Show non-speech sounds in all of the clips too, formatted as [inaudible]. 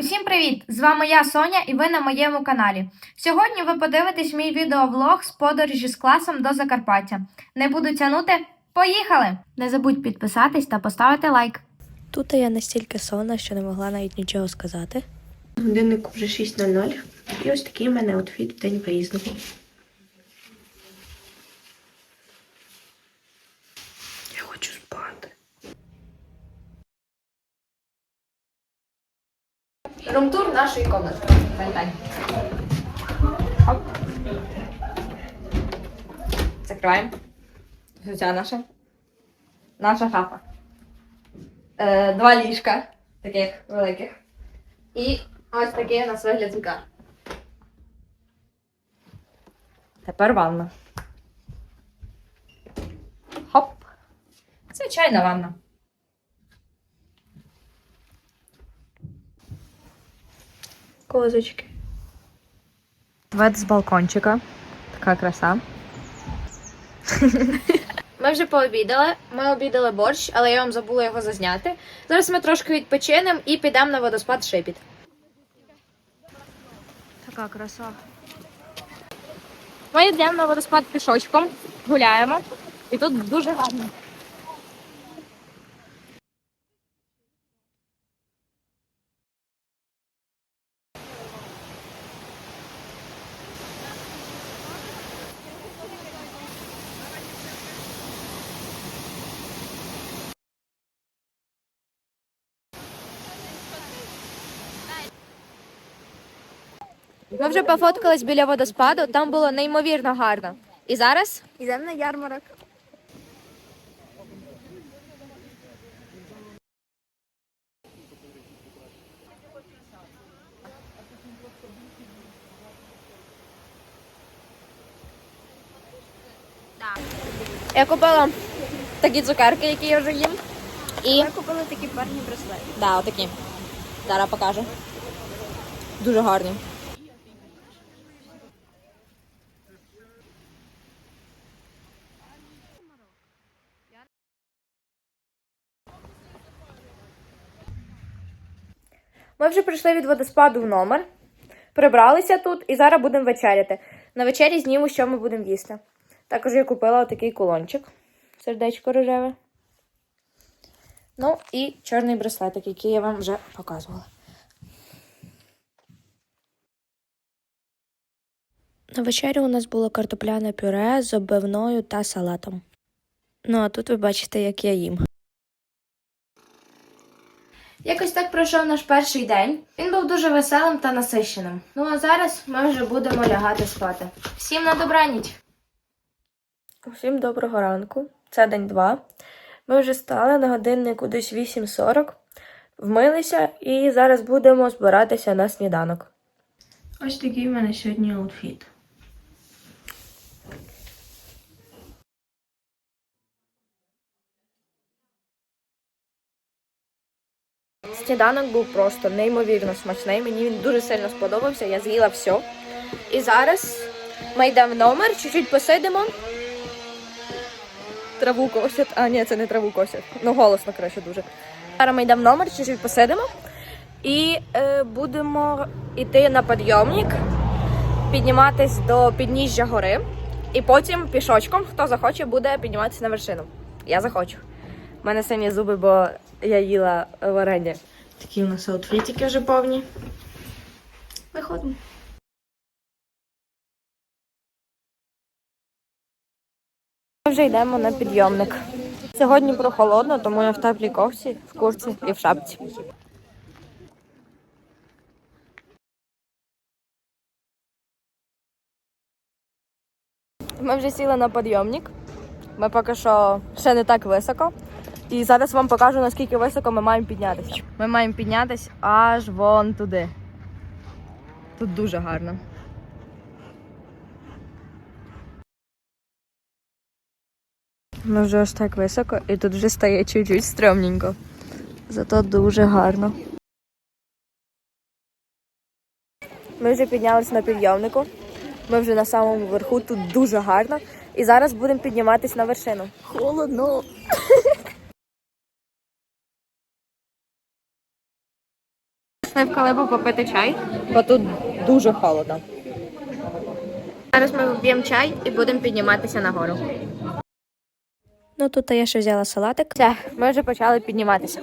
Усім привіт! З вами я Соня і ви на моєму каналі. Сьогодні ви подивитесь мій відеовлог з подорожі з класом до Закарпаття. Не буду тянути, поїхали! Не забудь підписатись та поставити лайк. Тут я настільки сонна, що не могла навіть нічого сказати. Годиннику вже 6.00. І ось такий в мене отфіт в день виїзду. Румтур нашої комнати. Оп. Закриваємо. Взуття наше. Наша шафа. Е, два ліжка таких великих. І ось такий у нас вигляд. Тепер ванна. Хоп. Звичайна ванна. Козочки. Вид з балкончика. Така краса. Ми вже пообідали. Ми обідали борщ, але я вам забула його зазняти. Зараз ми трошки відпочинемо і підемо на водоспад Шипіт. Така краса. Ми йдемо на водоспад пішочком, гуляємо. І тут дуже гарно. Ми вже пофоткались біля водоспаду, там було неймовірно гарно. І зараз йдемо на ярмарок. Я купила такі цукерки, які я вже їм. І я купила такі парні браслети. Да, отакі. Зараз покажу. Дуже гарні. Ми вже прийшли від водоспаду в номер, прибралися тут і зараз будемо вечеряти. На вечері зніму, що ми будемо їсти. Також я купила отакий кулончик, сердечко рожеве. Ну і чорний браслетик, який я вам вже показувала. На вечерю у нас було картопляне пюре з обивною та салатом. Ну а тут ви бачите, як я їм. Якось так пройшов наш перший день. Він був дуже веселим та насищеним. Ну а зараз ми вже будемо лягати спати. Всім на добраніч! Усім доброго ранку. Це день 2. Ми вже стали на годиннику десь 8.40, вмилися і зараз будемо збиратися на сніданок. Ось такий в мене сьогодні аутфіт. Сніданок був просто неймовірно смачний. Мені він дуже сильно сподобався. Я з'їла все. І зараз ми йдемо в номер, чуть-чуть посидимо. Траву косять. А, ні, це не траву косять. Ну, голосно, коротше, дуже. Зараз ми йдемо в номер, чуть-чуть посидимо. І е, будемо йти на підйомник, підніматись до підніжжя гори. І потім пішочком, хто захоче, буде підніматися на вершину. Я захочу. У мене сині зуби, бо я їла варення. Такі у нас аутфітики вже повні. Виходимо. Ми вже йдемо на підйомник. Сьогодні прохолодно, тому я в теплій кофті, в курці і в шапці. Ми вже сіли на підйомник. Ми поки що ще не так високо. І зараз вам покажу, наскільки високо ми маємо піднятися. Ми маємо піднятися аж вон туди. Тут дуже гарно. Ми вже аж так високо, і тут вже стає чуть-чуть стрьомненько. Зато дуже гарно. Ми вже піднялися на підйомнику. Ми вже на самому верху, тут дуже гарно. І зараз будемо підніматися на вершину. Холодно. [laughs] Ми в Калибу попити чай. Бо тут дуже холодно. Зараз ми вб'ємо чай і будемо підніматися нагору. Ну тут я ще взяла салатик. Все, ми вже почали підніматися.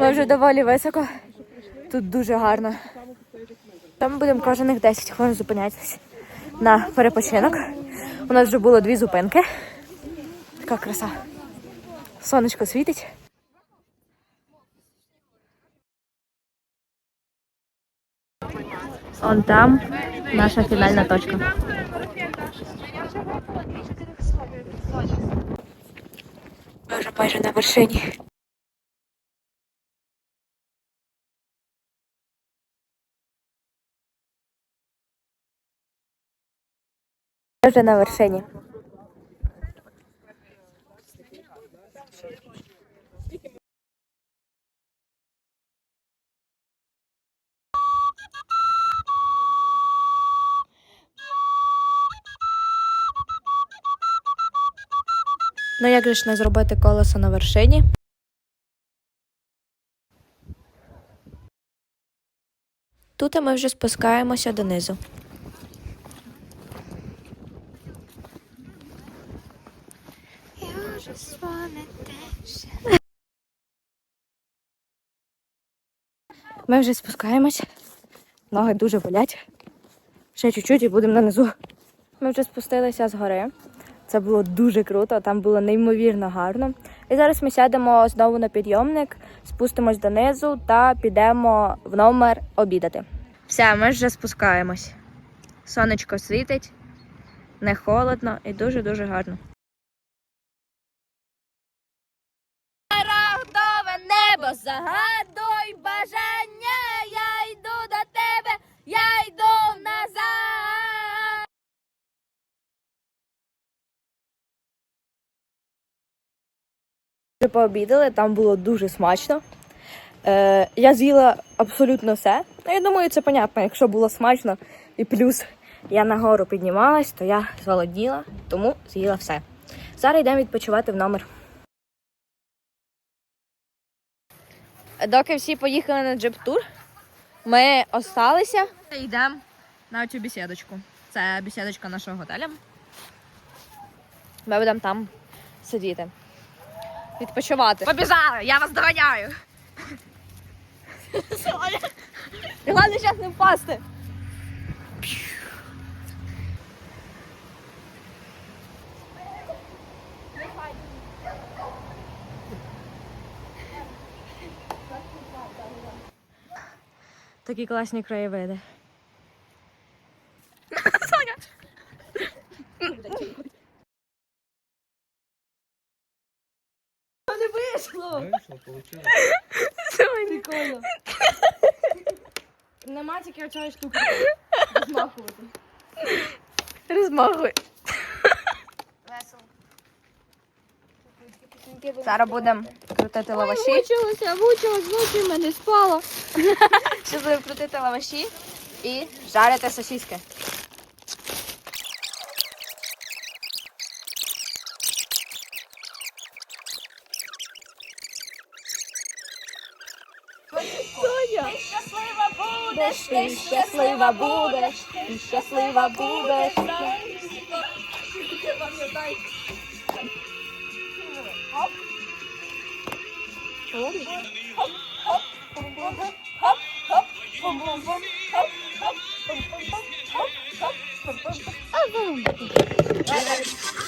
Ми вже доволі високо. Тут дуже гарно. Там будемо кожних 10 хвилин зупинятися на перепочинок. У нас вже було дві зупинки. Така краса. Сонечко світить. Он там наша фінальна точка. Ми вже майже на вершині. Ми вже на вершині. Ну як же ж не зробити колесо на вершині? Тут ми вже спускаємося донизу. Ми вже спускаємось. Ноги дуже болять. Ще чуть-чуть і будемо нанизу. Ми вже спустилися з гори. Це було дуже круто, там було неймовірно гарно. І зараз ми сядемо знову на підйомник, спустимось донизу та підемо в номер обідати. Все, ми вже спускаємось. Сонечко світить, не холодно і дуже-дуже гарно. Загадуй бажання, я йду до тебе, я йду назад. Вже пообідали, там було дуже смачно. Е, я з'їла абсолютно все. Ну, я думаю, це понятно, якщо було смачно і плюс я нагору піднімалась, то я зголодніла, тому з'їла все. Зараз йдемо відпочивати в номер. Доки всі поїхали на джип-тур, ми осталися. Йдемо на цю бесідочку. Це бесідочка нашого готеля. Ми будемо там сидіти. Відпочивати. Побіжали, я вас доганяю. Головне зараз не впасти. Такі класні краєвиди. Не вийшло! Вийшло, Прикольно. Нема тільки оцього штуки. Розмахувати. Розмахуй. Зараз будемо крутити лаваші. Мучилася, мучилась, ночі мене спала. [laughs] Зараз будемо крутити лаваші і жарити сосиски. Ти щаслива будеш, ти щаслива будеш.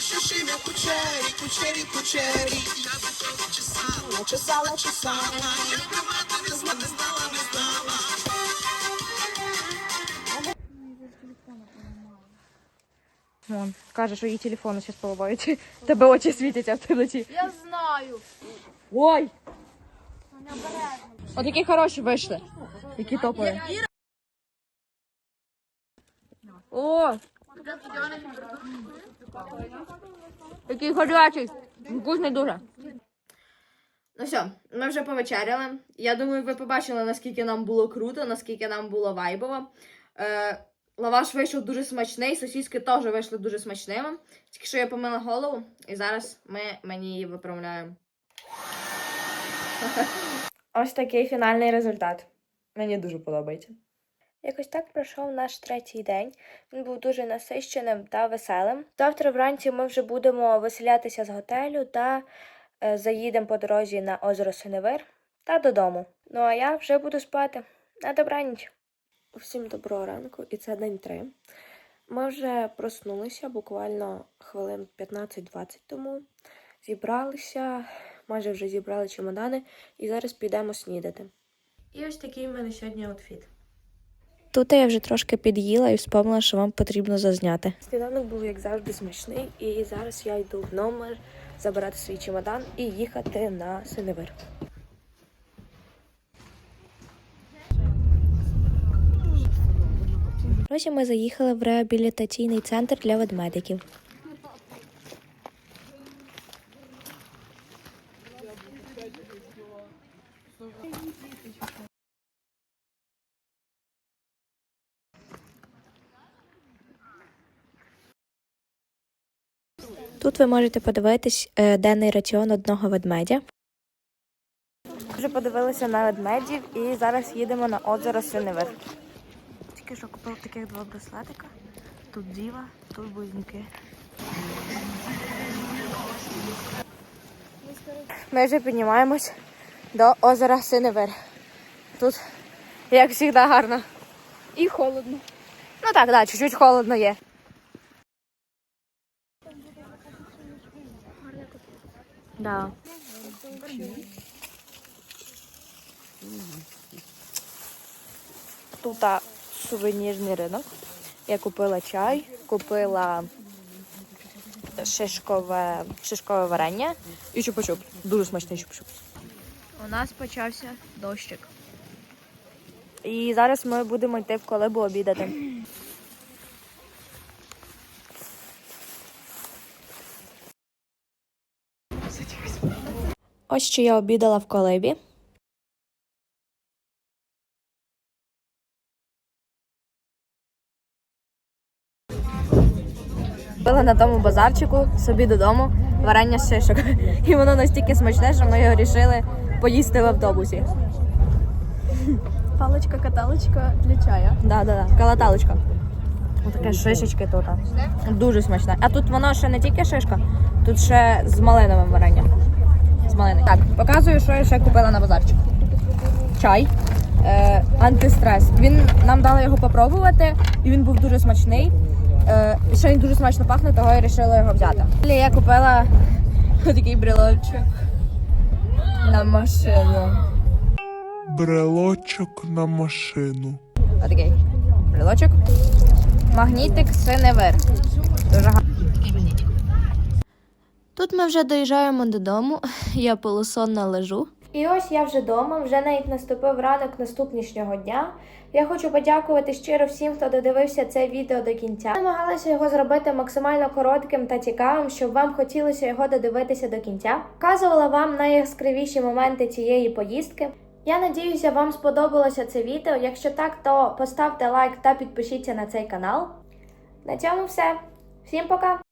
Shishina kucheri, kucheri, kucheri. Начесала, чесала. Вон, каже, що її телефони зараз поламають. [laughs] Тебе очі світяться в темноті. Я знаю. Ой! От які хороші вийшли. Які топові. О! Який гарячий. Вкусний дуже. Ну все, ми вже повечеряли. Я думаю, ви побачили, наскільки нам було круто, наскільки нам було вайбово. Е, Лаваш вийшов дуже смачний, сосиски теж вийшли дуже смачними. Тільки що я помила голову, і зараз ми мені її виправляємо. Ось такий фінальний результат. Мені дуже подобається. Якось так пройшов наш третій день. Він був дуже насищеним та веселим. Завтра вранці ми вже будемо виселятися з готелю та е, заїдемо по дорозі на озеро Синевир та додому. Ну а я вже буду спати. На добраніч. Усім доброго ранку, і це день три. Ми вже проснулися буквально хвилин 15-20 тому. Зібралися, майже вже зібрали чемодани, і зараз підемо снідати. І ось такий в мене сьогодні аутфіт. Тут я вже трошки під'їла і вспомнила, що вам потрібно зазняти. Сніданок був, як завжди, смачний, і зараз я йду в номер забирати свій чемодан і їхати на Синевир. Коротше, ми заїхали в реабілітаційний центр для ведмедиків. Тут ви можете подивитись е, денний раціон одного ведмедя. Вже подивилися на ведмедів і зараз їдемо на озеро Синевир. Тільки що купив таких два браслетика. Тут діва, тут близнюки. Ми вже піднімаємось до озера Синевир. Тут, як завжди, гарно. І холодно. Ну так, да, чуть-чуть холодно є. Да. Тут сувенірний ринок. Я купила чай, купила шишкове, шишкове варення і чупа-чуп. Дуже смачний чупа-чуп. У нас почався дощик. І зараз ми будемо йти в колибу обідати. Ось що я обідала в колибі. Купили на тому базарчику собі додому варення з шишок. [laughs] І воно настільки смачне, що ми його вирішили поїсти в автобусі. Паличка-каталочка для чая. Да, да, да. Калаталочка. Таке шишечки тут. Дуже смачне. А тут воно ще не тільки шишка, тут ще з малиновим варенням. З малини. Так, показую, що я ще купила на базарчику. Чай. Е, антистрес. Він нам дали його попробувати, і він був дуже смачний. Е, ще він дуже смачно пахне, того я вирішила його взяти. Далі я купила [laughs] такий брелочок на машину. Брелочок на машину. Отакий брелочок. Магнітик синевер. Дуже гарний. Тут ми вже доїжджаємо додому, [laughs] я полусонна лежу. І ось я вже вдома, вже навіть наступив ранок наступнішнього дня. Я хочу подякувати щиро всім, хто додивився це відео до кінця. Намагалася його зробити максимально коротким та цікавим, щоб вам хотілося його додивитися до кінця. Вказувала вам найяскравіші моменти цієї поїздки. Я надіюся, вам сподобалося це відео. Якщо так, то поставте лайк та підпишіться на цей канал. На цьому все. Всім пока!